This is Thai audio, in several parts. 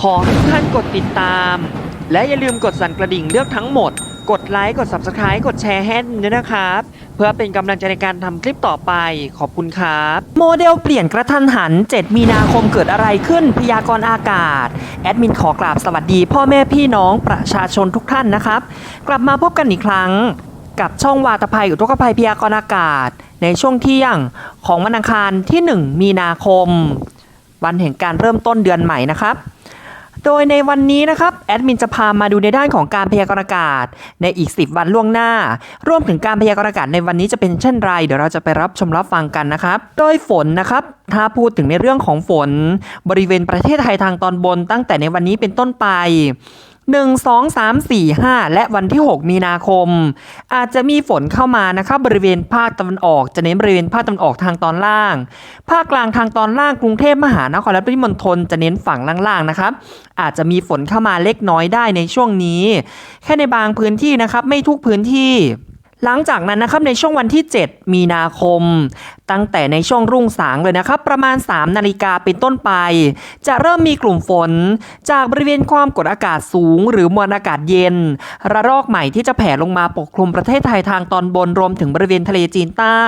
ขอให้ทุกท่านกดติดตาม และอย่าลืมกดสั่นกระดิ่งเลือกทั้งหมด กดไลค์ กด Subscribe กดแชร์ให้ด้วยนะครับ เพื่อเป็นกำลังใจในการทำคลิปต่อไป ขอบคุณครับ โมเดลเปลี่ยนกระทันหัน 7 มีนาคมเกิดอะไรขึ้นพยากรณ์อากาศ แอดมินขอกราบสวัสดี พ่อแม่พี่น้องประชาชนทุกท่านนะครับ กลับมาพบกันอีกครั้ง กับช่องวาตภัยอุทกภัยพยากรณ์อากาศ ในช่วงเที่ยงของวันอังคารที่ 1 มีนาคม วันแห่งการเริ่มต้นเดือนใหม่นะครับ โดยในวันนี้นะครับแอดมินจะพามาดูในด้านของการพยากรณ์อากาศ ในอีก 10 วันล่วงหน้า รวมถึงการพยากรณ์อากาศในวันนี้จะเป็นเช่นไร เดี๋ยวเราจะไปรับชมรับฟังกันนะครับ โดยฝนนะครับ ถ้าพูดถึงในเรื่องของฝน บริเวณประเทศไทยทางตอนบนตั้งแต่ในวันนี้เป็นต้นไป 1 2 3 4 5 และวันที่ 6 มีนาคม อาจจะมีฝนเข้ามานะครับบริเวณภาคตะวันออก จะเน้นบริเวณภาคตะวันออกทางตอนล่าง ภาคกลางทางตอนล่างกรุงเทพมหานครและปริมณฑลจะเน้นฝั่งล่างๆนะครับ อาจจะมีฝนเข้ามาเล็กน้อยได้ในช่วงนี้ แค่ในบางพื้นที่นะครับไม่ทุกพื้นที่ หลังจากนั้นนะครับในช่วงวันที่ 7 มีนาคม ตั้งแต่ในช่วงรุ่งสางเลยนะครับ ประมาณ 3 นาฬิกาเป็นต้นไป จะเริ่มมีกลุ่มฝน จากบริเวณความกดอากาศสูง หรือมวลอากาศเย็น ระลอกใหม่ที่จะแผ่ลงมาปกคลุมประเทศไทยทางตอนบนรวมถึงบริเวณทะเลจีนใต้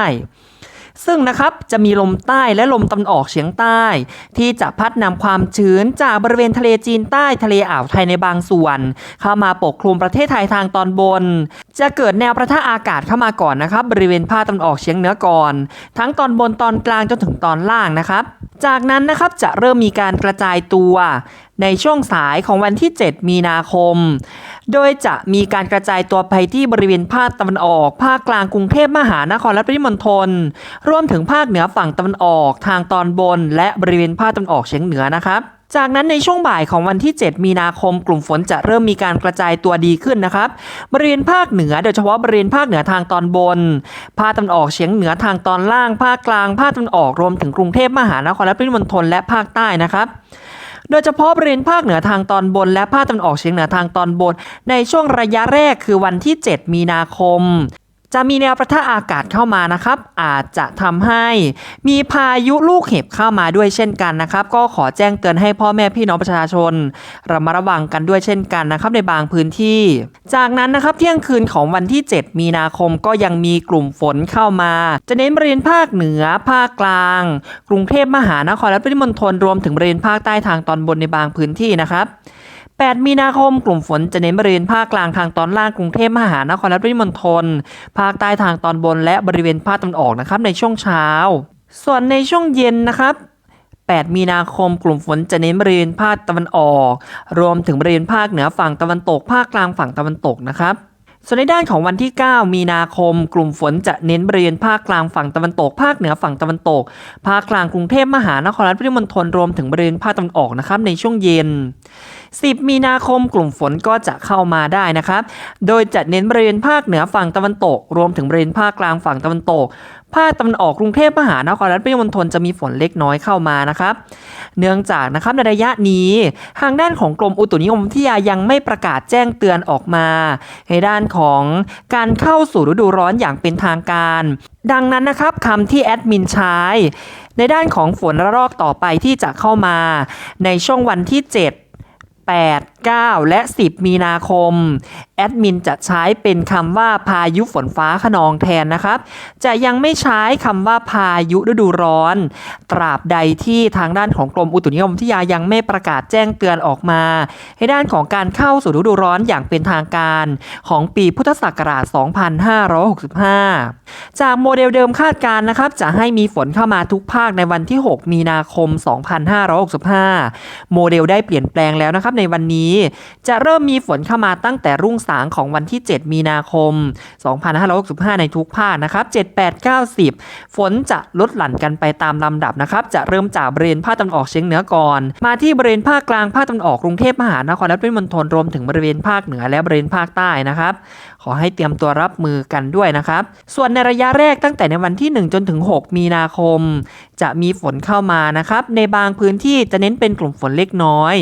ซึ่งนะครับจะมีลมใต้และลมตะวันออกเฉียงใต้ ที่จะพัดนำความชื้นจากบริเวณทะเลจีนใต้ทะเลอ่าวไทยในบางส่วน เข้ามาปกคลุมประเทศไทยทางตอนบน จะเกิดแนวประทะอากาศเข้ามาก่อนนะครับ บริเวณภาคตะวันออกเฉียงเหนือก่อน ทั้งตอนบนตอนกลางจนถึงตอนล่างนะครับ จากนั้นนะครับจะเริ่มมีการกระจายตัว ในช่วงสายของวันที่ 7 มีนาคม โดยจะมีการกระจายตัวไปที่บริเวณภาคตะวันออก ภาคกลางกรุงเทพมหานครและปริมณฑลรวมถึงภาคเหนือฝั่งตะวันออก ทางตอนบน และบริเวณภาคตะวันออกเฉียงเหนือนะครับจากนั้นในช่วงบ่ายของวันที่ 7 มีนาคม กลุ่มฝนจะเริ่มมีการกระจายตัวดีขึ้นนะครับ บริเวณภาคเหนือโดยเฉพาะบริเวณภาคเหนือทางตอนบน ภาคตะวันออกเฉียงเหนือทางตอนล่าง ภาคกลาง ภาคตะวันออกรวมถึงกรุงเทพมหานครและปริมณฑลและภาคใต้นะครับ โดยเฉพาะบริเวณภาคเหนือทางตอนบนและภาคตะวันออกเฉียงเหนือทางตอนบน ในช่วงระยะแรกคือวันที่ 7 มีนาคม จะมีแนวประทะอากาศเข้ามานะครับ อาจจะทำให้มีพายุลูกเห็บเข้ามาด้วยเช่นกันนะครับ ก็ขอแจ้งเตือนให้พ่อแม่พี่น้องประชาชนระมัดระวังกันด้วยเช่นกันนะครับ ในบางพื้นที่ จากนั้นนะครับเที่ยงคืนของวันที่ 7 มีนาคมก็ยังมีกลุ่มฝนเข้ามา จะเน้นบริเวณภาคเหนือ ภาคกลาง กรุงเทพมหานครและปริมณฑลรวมถึงบริเวณภาคใต้ทางตอนบนในบางพื้นที่นะครับ 8 มีนาคมกลุ่มฝนจะเน้นบริเวณภาคกลางทางตอนล่างกรุงเทพมหานครและปริมณฑลภาคใต้ทางตอนบนและบริเวณภาคตะวันออกนะครับในช่วงเช้า ส่วนในช่วงเย็นนะครับ8 มีนาคมกลุ่มฝนจะเน้นบริเวณภาคตะวันออก รวมถึงบริเวณภาคเหนือฝั่งตะวันตก ภาคกลางฝั่งตะวันตกนะครับ ส่วนในด้านของวันที่ 9 มีนาคม กลุ่มฝนจะเน้นบริเวณภาคกลางฝั่งตะวันตก ภาคเหนือฝั่งตะวันตก ภาคกลางกรุงเทพมหานครและปริมณฑลรวมถึงบริเวณภาคตะวันออกนะครับในช่วงเย็น 10 มีนาคมกลุ่มฝนก็จะเข้ามาได้นะครับ โดยจะเน้นบริเวณภาคเหนือฝั่งตะวันตก รวมถึงบริเวณภาคกลางฝั่งตะวันตก ภาคตะวันออกกรุงเทพมหานครและปริมณฑลจะมีฝนเล็กน้อยเข้ามานะครับ เนื่องจากนะครับในระยะนี้ทางด้านของกรมอุตุนิยมวิทยายังไม่ประกาศแจ้งเตือนออกมา ในด้านของการเข้าสู่ฤดูร้อนอย่างเป็นทางการ ดังนั้นนะครับคำที่แอดมินใช้ในด้านของฝนระลอกต่อไปที่จะเข้ามา ในช่วงวันที่ 7 8 9 และ 10 มีนาคม แอดมินจะใช้เป็นคำว่าพายุฝนฟ้าขนองแทนนะครับ จะยังไม่ใช้คำว่าพายุฤดูร้อน ตราบใดที่ทางด้านของกรมอุตุนิยมวิทยายังไม่ประกาศแจ้งเตือนออกมา ให้ด้านของการเข้าสู่ฤดูร้อนอย่างเป็นทางการของปีพุทธศักราช 2565 จากโมเดลเดิมคาดการณ์นะครับ จะให้มีฝนเข้ามาทุกภาคในวันที่ 6 มีนาคม 2565 โมเดลได้เปลี่ยนแปลงแล้วนะครับในวันนี้จะเริ่มมีฝนเข้ามาตั้งแต่รุ่งสางของวันที่ 7 มีนาคม 2565 ในทุกภาคนะครับ 7 8 9 10 ฝนจะลดหลั่นกันไปตามลำดับนะครับ จะเริ่มจากบริเวณภาคตะวันออกเฉียงเหนือก่อน มาที่บริเวณภาคกลางภาคตะวันออกกรุงเทพมหานครและปริมณฑลรวมถึงบริเวณภาคเหนือและบริเวณภาคใต้นะครับ ขอให้เตรียมตัวรับมือกันด้วยนะครับ ส่วนในระยะแรกตั้งแต่ในวันที่ 1 จนถึง 6 มีนาคม จะมีฝนเข้ามานะครับ ในบางพื้นที่จะเน้นเป็นกลุ่มฝนเล็กน้อย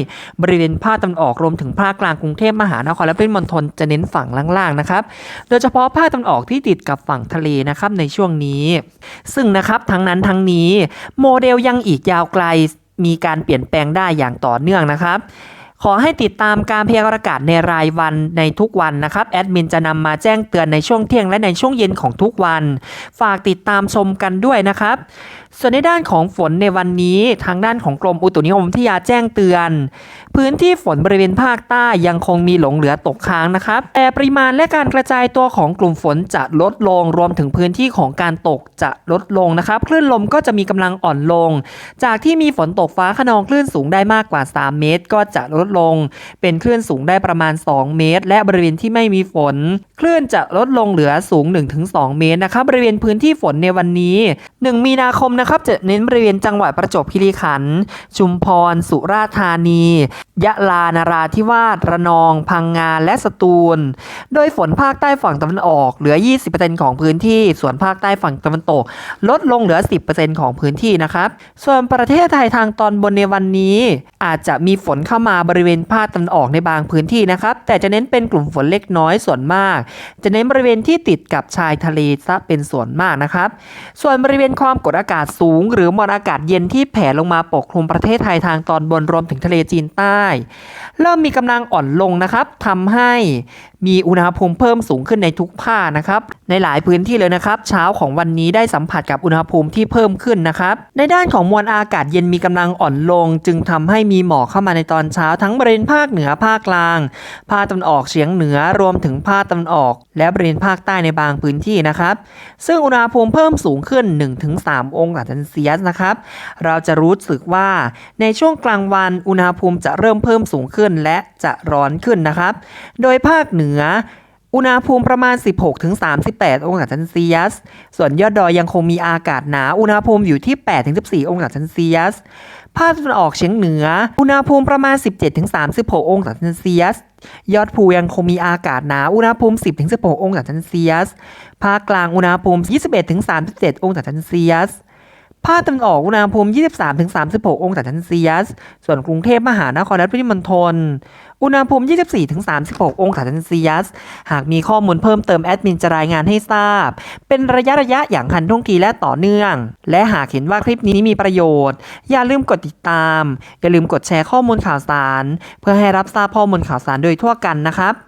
บริเวณภาคตะวันออกรวมถึงภาคกลางกรุงเทพมหานครและปริมณฑลจะเน้นฝั่งล่างๆนะครับ โดยเฉพาะภาคตะวันออกที่ติดกับฝั่งทะเลนะครับในช่วงนี้ ซึ่งนะครับทั้งนั้นทั้งนี้โมเดลยังอีกยาวไกลมีการเปลี่ยนแปลงได้อย่างต่อเนื่องนะครับขอให้ติดตามการพยากรณ์อากาศในรายวันในทุกวันนะครับ แอดมินจะนำมาแจ้งเตือนในช่วงเที่ยงและในช่วงเย็นของทุกวัน ฝากติดตามชมกันด้วยนะครับ ส่วนในด้านของฝนในวันนี้ทางด้านของกรมอุตุนิยมวิทยาแจ้งเตือน พื้นที่ฝนบริเวณภาคใต้ยังคงมีหลงเหลือตกค้างนะครับ แต่ปริมาณและการกระจายตัวของกลุ่มฝนจะลดลงรวมถึงพื้นที่ของการตกจะลดลงนะครับคลื่นลมก็จะมีกำลังอ่อนลง จากที่มีฝนตกฟ้าขนองคลื่นสูงได้มากกว่า 3 เมตร ก็จะลดลง เป็นคลื่นสูงได้ประมาณ 2 เมตร และบริเวณที่ไม่มีฝน คลื่นจะลดลงเหลือสูง 1-2 เมตรนะครับบริเวณพื้นที่ฝนในวันนี้ 1 มีนาคมนะครับครับจะเน้นบริเวณจังหวัดประจวบคีรีขันธ์ชุมพร สุราษฎร์ธานี ยะลานาราธิวาสระนอง พังงาและสตูล โดยฝนภาคใต้ฝั่งตะวันออกเหลือ 20%ของพื้นที่ ส่วนภาคใต้ฝั่งตะวันตก ลดลงเหลือ 10%ของพื้นที่นะครับส่วนประเทศไทยทางตอนบนในวันนี้ อาจจะมีฝนเข้ามาบริเวณภาคตะวันออกในบางพื้นที่นะครับแต่จะเน้นเป็นกลุ่มฝนเล็กน้อยส่วนมาก จะเน้นบริเวณที่ติดกับชายทะเลซะเป็นส่วนมากนะครับส่วนบริเวณความกดอากาศสูง หรือมวลอากาศเย็นที่แผ่ลงมาปกคลุมประเทศไทยทางตอนบนรวมถึงทะเลจีนใต้ เริ่มมีกำลังอ่อนลงนะครับทำให้มีอุณหภูมิเพิ่มสูงขึ้นในทุกภาคนะครับ ในหลายพื้นที่เลยนะครับ เช้าของวันนี้ได้สัมผัสกับอุณหภูมิที่เพิ่มขึ้นนะครับ ในด้านของมวลอากาศเย็นมีกำลังอ่อนลง จึงทำให้มีหมอกเข้ามาในตอนเช้าทั้งบริเวณภาคเหนือภาคกลางภาคตะวันออกเฉียงเหนือรวมถึงภาคตะวันออก และบริเวณภาคใต้ในบางพื้นที่นะครับ ซึ่งอุณหภูมิเพิ่มสูงขึ้น 1-3 องศาเซนเซียสนะครับ เราจะรู้สึกว่าในช่วงกลางวันอุณหภูมิจะเริ่มเพิ่มสูงขึ้นและจะร้อนขึ้นนะครับ โดยภาคเหนืออุณหภูมิประมาณ 16-38 องศาเซนเซียส ส่วนยอดดอยยังคงมีอากาศหนาวอุณหภูมิอยู่ที่ 8-14 องศาเซนเซียส ภาคตะวันออกเฉียงเหนือ อุณหภูมิประมาณ 17-36 องศาเซนเซียส ยอดภูยังคงมีอากาศหนาวอุณหภูมิ 10-16 องศาเซนเซียส ภาคกลางอุณหภูมิ 21-37 องศาเซนเซียส ภาคตะวันออกอุณหภูมิ 23-36 องศาเซนเซียส ส่วนกรุงเทพมหานครและปริมณฑล อุณหภูมิ 24-36 องศาเซนเซียส หากมีข้อมูลเพิ่มเติมแอดมินจะรายงานให้ทราบ เป็นระยะระยะอย่างทันท่วงทีและต่อเนื่อง และหากเห็นว่าคลิปนี้มีประโยชน์ อย่าลืมกดติดตาม อย่าลืมกดแชร์ข้อมูลข่าวสาร เพื่อให้รับทราบข้อมูลข่าวสารโดยทั่วกันนะครับ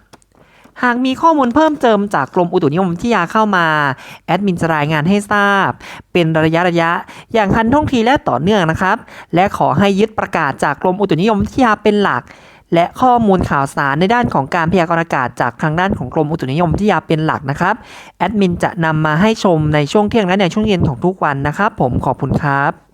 หากมีข้อมูลเพิ่มเติมจากกรมอุตุนิยมวิทยาเข้ามา แอดมินจะรายงานให้ทราบ เป็นระยะระยะ อย่างทันท่วงทีและต่อเนื่องนะครับ และขอให้ยึดประกาศจากกรมอุตุนิยมวิทยาเป็นหลัก และข้อมูลข่าวสารในด้านของการพยากรณ์อากาศจากทางด้านของกรมอุตุนิยมวิทยาเป็นหลักนะครับ แอดมินจะนำมาให้ชมในช่วงเที่ยงและในช่วงเย็นของทุกวันนะครับ ผมขอบคุณครับ